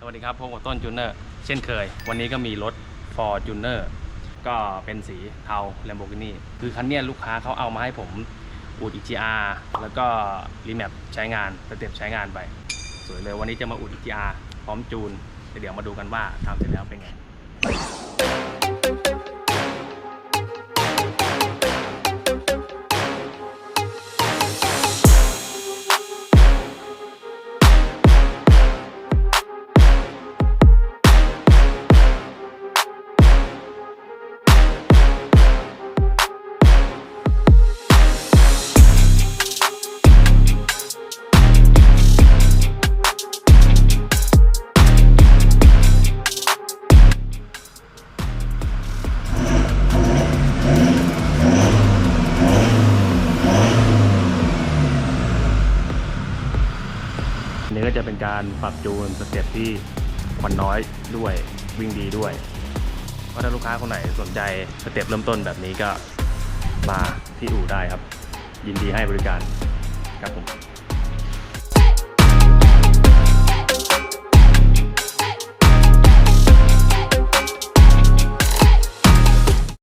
สวัสดีครับพบกับต้นจูเนอร์เช่นเคย วันนี้ก็มีรถ For j u n e r ก็เป็นสีเทา Lamborghini คือคันนี้ลูกค้าเขาเอามาให้ผมอูด EGR แล้วก็รีแมปใช้งานสเต็ปใช้งานไป สวยเลยวันนี้จะมาอูด EGR พร้อมจูน เดี๋ยวมาดูกันว่าทำเสร็จแล้วเป็นไง อันนี้ก็จะเป็นการปรับจูนสเต็ปที่ควันน้อยด้วยวิ่งดีด้วยเพราะถ้าลูกค้าคนไหนสนใจสเต็ปเริ่มต้นแบบนี้ก็มาที่อู่ได้ครับ ยินดีให้บริการ